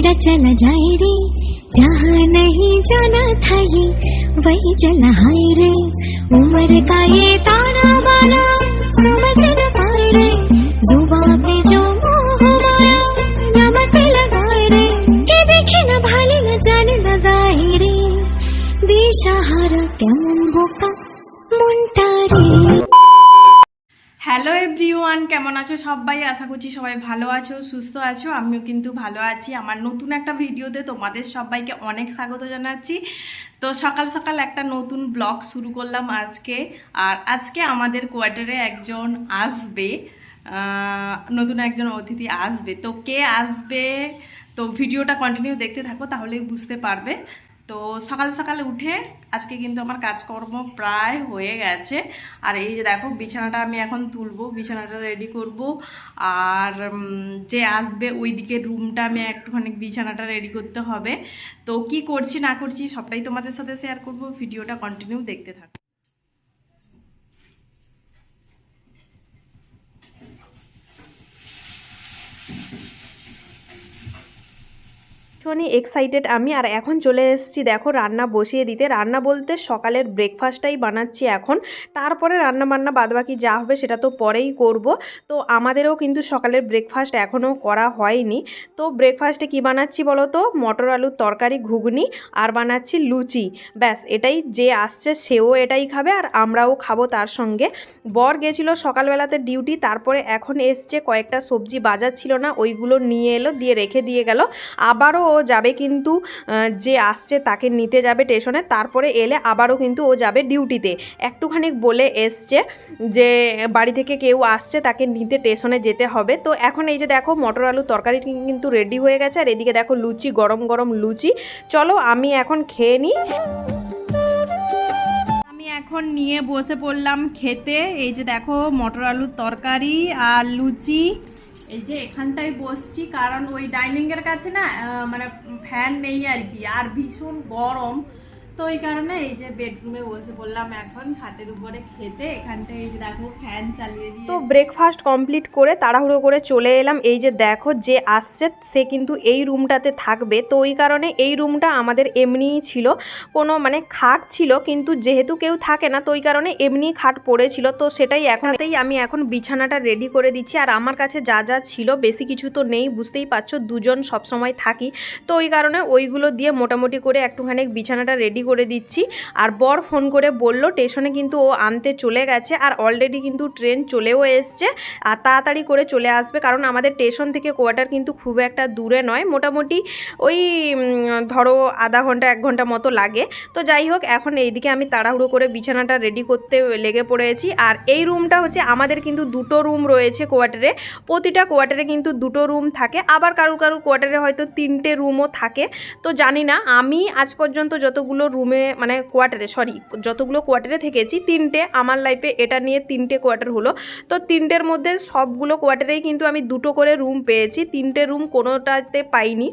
छोड़ा चला जाए रे जहाँ नहीं जाना था ये वही चला हाय रे। उम्र का ये ताना बाना समझ न पाए रे। जुबा पे जो मोह माया नमक लगाए रे। ये देखे न भाले न जाने न जाए रे। दिशाहार क्या मन बोका मुंटा रे। হ্যালো এভরিওয়ান কেমন আছো সবাই? আশা করছি সবাই ভালো আছো, সুস্থ আছো। আমিও কিন্তু ভালো আছি। আমার নতুন একটা ভিডিওতে তোমাদের সবাইকে অনেক স্বাগত জানাচ্ছি। তো সকাল সকাল একটা নতুন ব্লগ শুরু করলাম আজকে। আর আজকে আমাদের কোয়ার্টারে একজন আসবে। নতুন একজন অতিথি আসবে। তো কে আসবে? তো ভিডিওটা কন্টিনিউ দেখতে থাকো, তাহলেই বুঝতে পারবে। তো সকাল সকাল উঠে আজকে কিন্তু আমার কাজকর্ম প্রায় হয়ে গেছে। আর এই যে দেখো, বিছানাটা আমি এখন তুলবো, বিছানাটা রেডি করব। আর যে আসবে ওই দিকে রুমটা আমি একটুখানি বিছানাটা রেডি করতে হবে। তো কি করছি না করছি সবটাই তোমাদের সাথে শেয়ার করব। ভিডিওটা কন্টিনিউ দেখতে থাকো। ভীষণই এক্সাইটেড আমি। আর এখন চলে এসেছি, দেখো, রান্না বসিয়ে দিতে। রান্না বলতে সকালের ব্রেকফাস্টটাই বানাচ্ছি এখন। তারপরে রান্না বান্না বাদবাকি যা হবে সেটা তো পরেই করব। তো আমাদেরও কিন্তু সকালের ব্রেকফাস্ট এখনও করা হয়নি। তো ব্রেকফাস্টে কি বানাচ্ছি বলো তো? মটর আলুর তরকারি, ঘুগনি, আর বানাচ্ছি লুচি। ব্যাস, এটাই যে আসছে সেও এটাই খাবে আর আমরাও খাব তার সঙ্গে। বর গেছিল সকালবেলাতে ডিউটি তারপরে এখন এসছে, কয়েকটা সবজি বাজার ছিল না, ওইগুলো নিয়ে এলো, দিয়ে রেখে দিয়ে গেল। আবারও ও যাবে কিন্তু যে আসছে তাকে নিতে যাবে স্টেশনে, তারপরে এলে আবারও কিন্তু ও যাবে ডিউটিতে। একটুখানি বলে এসছে যে, বাড়ি থেকে কেউ আসছে তাকে নিতে স্টেশনে যেতে হবে। তো এখন এই যে দেখো, মটর আলু তরকারি কিন্তু রেডি হয়ে গেছে, আর এদিকে দেখো লুচি, গরম গরম লুচি। চলো আমি এখন খেয়ে নিই এখন নিয়ে বসে পড়লাম খেতে। এই যে দেখো মটর আলুর তরকারি আর লুচি। এই যে এখানটায় বসছি, কারণ ওই ডাইনিং এর কাছে না মানে ফ্যান নেই আর কি, আর ভীষণ গরম। তো এই কারণে এই যে বেডরুমে বসে পড়লাম এখন খাটের উপরে খেতে, এখানটায় এই যে দেখো ফ্যান চালিয়ে দিয়ে তো ব্রেকফাস্ট কমপ্লিট করে তাড়াহুড়ো করে চলে এলাম। এই যে দেখো যে আসছে, সে কিন্তু এই রুমটাতে থাকবে। তো ওই কারণে এই রুমটা আমাদের এমনিই ছিল। কোনো মানে খাট ছিল, কিন্তু যেহেতু কেউ থাকে না, তো ওই কারণে এমনি খাট পড়েছিল। তো সেটাই এখনতেই আমি এখন বিছানাটা রেডি করে দিচ্ছি। আর আমার কাছে যা যা ছিল, বেশি কিছু তো নেই, বুঝতেই পারছ, দুজন সব সময় থাকি। তো ওই কারণে ওইগুলো দিয়ে মোটামুটি করে একটুখানি বিছানাটা রেডি করে দিচ্ছি। আর বর ফোন করে বলল, স্টেশনে কিন্তু ও আনতে চলে গেছে আর অলরেডি কিন্তু ট্রেন চলেও এসছে। আর তাড়াতাড়ি করে চলে আসবে, কারণ আমাদের স্টেশন থেকে কোয়ার্টার কিন্তু খুব একটা দূরে নয়। মোটামুটি ওই ধরো আধা ঘণ্টা, এক ঘণ্টা মতো লাগে। তো যাই হোক, এখন এইদিকে আমি তাড়াহুড়ো করে বিছানাটা রেডি করতে লেগে পড়েছি। আর এই রুমটা হচ্ছে আমাদের কিন্তু দুটো রুম রয়েছে কোয়ার্টারে প্রতিটা কোয়ার্টারে কিন্তু দুটো রুম থাকে। আবার কারুর কারুর কোয়ার্টারে হয়তো তিনটে রুমও থাকে। তো জানি না, আমি আজ পর্যন্ত যতগুলো রুমে মানে কোয়ার্টারে সরি যতগুলো কোয়ার্টারে থেকেছি, তিনটে আমার লাইফে এটা নিয়ে তিনটে কোয়ার্টার হলো। তো তিনটের মধ্যে সবগুলো কোয়ার্টারেই কিন্তু আমি দুটো করে রুম পেয়েছি। তিনটে রুম কোনোটাতে পাইনি।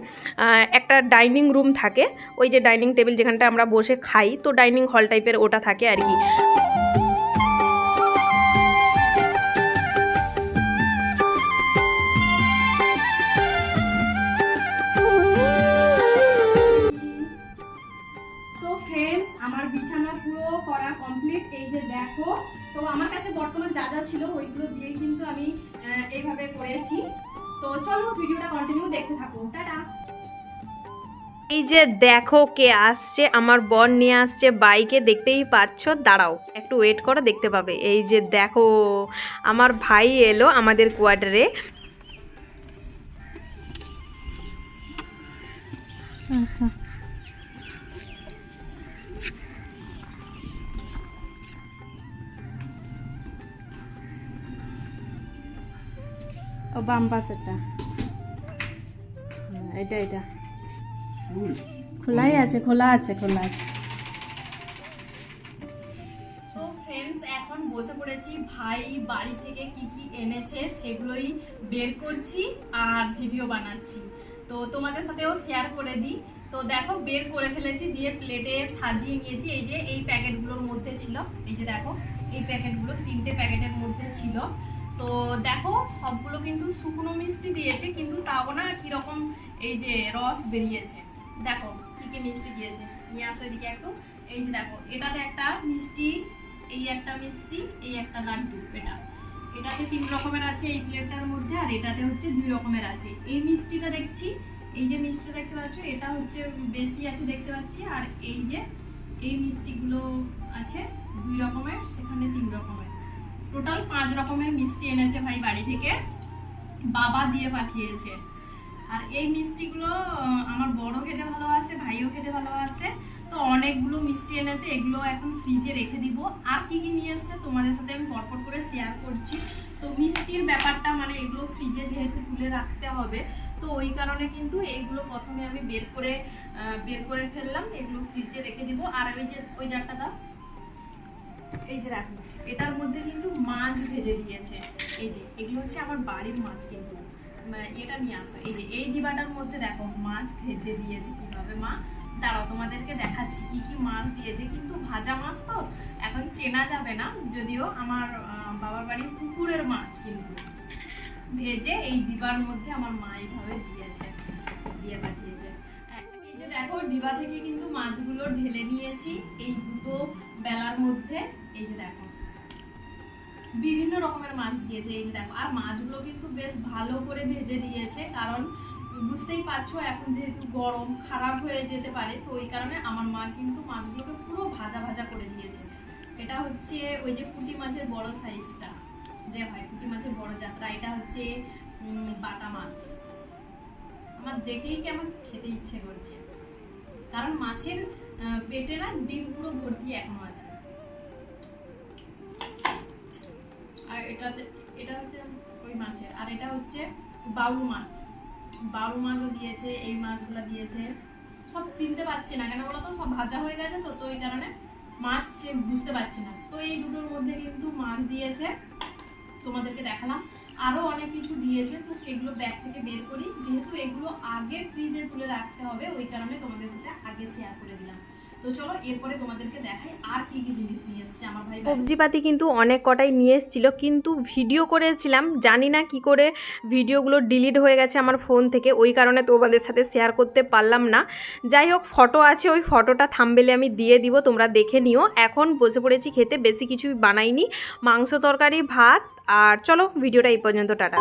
একটা ডাইনিং রুম থাকে, ওই যে ডাইনিং টেবিল যেখানটা আমরা বসে খাই, তো ডাইনিং হল টাইপের ওটা থাকে আর কি। করা কমপ্লিট এই যে দেখো তো আমার কাছে বর্তমান যা যা ছিল ওইগুলো দিয়েই কিন্তু আমি এইভাবে করেছি। তো চলো ভিডিওটা কন্টিনিউ দেখতে থাকো। টাটা। এই যে দেখো কে আসছে আমার বর নিয়ে আসছে বাইকে দেখতেই পাচ্ছ? দাঁড়াও একটু ওয়েট করো দেখতে পাবে। এই যে দেখো আমার ভাই এলো আমাদের কোয়ার্টারে ও বাম পাশেরটা। হ্যাঁ, এটা এটা। খোলাই আছে খোলা আছে খোলা আছে। তো ফ্রেন্ডস এখন বসে পড়েছি ভাই বাড়ি থেকে কি কি এনেছে সেগুলোই বের করছি আর ভিডিও বানাচ্ছি। তো তোমাদের সাথেও শেয়ার করে দিই। তো দেখো বের করে ফেলেছি দিয়ে প্লেটে সাজিয়ে নিয়েছি। এই যে এই প্যাকেটগুলোর মধ্যে ছিল। এই যে দেখো এই প্যাকেটগুলো তিনটে প্যাকেটের মধ্যে ছিল। তো দেখো, সবগুলো কিন্তু শুকনো মিষ্টি দিয়েছে, কিন্তু তাও না কীরকম এই যে রস বেরিয়েছে। দেখো কি কি মিষ্টি দিয়েছে। নিয়ে আসো এদিকে একটু। এই যে দেখো, এটাতে একটা মিষ্টি, এই একটা মিষ্টি, এই একটা লাড্ডু, এটা। এটাতে তিন রকমের আছে এই প্লেটটার মধ্যে, আর এটাতে হচ্ছে দুই রকমের আছে। এই মিষ্টিটা দেখছি, এই যে মিষ্টি দেখতে পাচ্ছ, এটা হচ্ছে বেশি আছে দেখতে পাচ্ছি, আর এই যে, এই মিষ্টিগুলো আছে দুই রকমের, সেখানে তিন রকমের। টোটাল পাঁচ রকমের মিষ্টি এনেছে ভাই বাড়ি থেকে। বাবা দিয়ে পাঠিয়েছে। আর এই মিষ্টিগুলো আমার বড় খেতে ভালোবাসে, ভাইও খেতে ভালোবাসে। তো অনেকগুলো মিষ্টি এনেছে, এগুলো এখন ফ্রিজে রেখে দিব। আর কি কি নিয়ে এসছে তোমাদের সাথে আমি পরপর করে শেয়ার করছি। তো মিষ্টির ব্যাপারটা মানে এগুলো ফ্রিজে যেহেতু তুলে রাখতে হবে, তো ওই কারণে কিন্তু এইগুলো প্রথমে আমি বের করে বের করে ফেললাম। এগুলো ফ্রিজে রেখে দিব। আর ওই যে, ওই জারটা দাও এই যে দেখো, এটার মধ্যে কিন্তু মাছ ভেজে দিয়েছে। এই যে, এগুলো হচ্ছে আমার বাড়ির মাছ কিন্তু। এটা নিয়ে আসো। এই যে, এই ডিবাটার মধ্যে দেখো মাছ ভেজে দিয়েছে কীভাবে, মা? দাঁড়াও, তোমাদেরকে দেখাচ্ছি কি কি মাছ দিয়েছে। কিন্তু ভাজা মাছ তো এখন চেনা যাবে না, যদিও আমার বাবার বাড়ির পুকুরের মাছ কিন্তু। ভেজে এই ডিবার মধ্যে আমার মা এইভাবে দিয়েছে। দিয়ে দেখো, ডিবা থেকে কিন্তু মাছগুলো ঢেলে নিয়েছি এই দুটো বেলার মধ্যে। এই যে দেখো, বিভিন্ন রকমের মাছ দিয়েছে। এই যে দেখো, আর মাছগুলো কিন্তু বেশ ভালো করে ভেজে দিয়েছে কারণ বুঝতেই পারছ, এখন যেহেতু গরম, খারাপ হয়ে যেতে পারে, তো ওই কারণে আমার মা কিন্তু মাছগুলোকে পুরো ভাজা ভাজা করে দিয়েছে। এটা হচ্ছে ওই যে পুঁটি মাছের বড় সাইজটা। যে হয়, পুঁটি মাছের বড় যাত্রা, এটা হচ্ছে বাটা মাছ। আমার দেখেই কেমন খেতে ইচ্ছে করছে। কারণ মাছের পেটে না ডিম পুরো ভর্তি এখনও আছে আর এটাতে এটা হচ্ছে ওই মাছের, আর এটা হচ্ছে বাউল মাছ। বাউল মাছও দিয়েছে, এই মাছগুলো দিয়েছে। সব চিনতে পারছি না কেন বলো তো সব ভাজা হয়ে গেছে তো তো এই কারণে মাছ বুঝতে পারছি না। তো এই দুটোর মধ্যে কিন্তু মাছ দিয়েছে। তোমাদেরকে দেখালাম। আরও অনেক কিছু দিয়েছে তো সেগুলো ব্যাগ থেকে বের করি। যেহেতু এগুলো আগে ফ্রিজে তুলে রাখতে হবে, ওই কারণে তোমাদের সাথে আগে শেয়ার করে দিলাম। তো সবজিপাতি কিন্তু অনেক কটাই নিয়ে এসেছিল, কিন্তু ভিডিও করেছিলাম, জানি না কি করে ভিডিওগুলো ডিলিট হয়ে গেছে আমার ফোন থেকে, ওই কারণে তোমাদের সাথে শেয়ার করতে পারলাম না। যাই হোক ফটো আছে, ওই ফটোটা থামবেলে আমি দিয়ে দিব, তোমরা দেখে নিও। এখন বসে পড়েছি খেতে, বেশি কিছুই বানাইনি, মাংস তরকারি, ভাত, আর চলো ভিডিওটা এই পর্যন্ত, টাটা।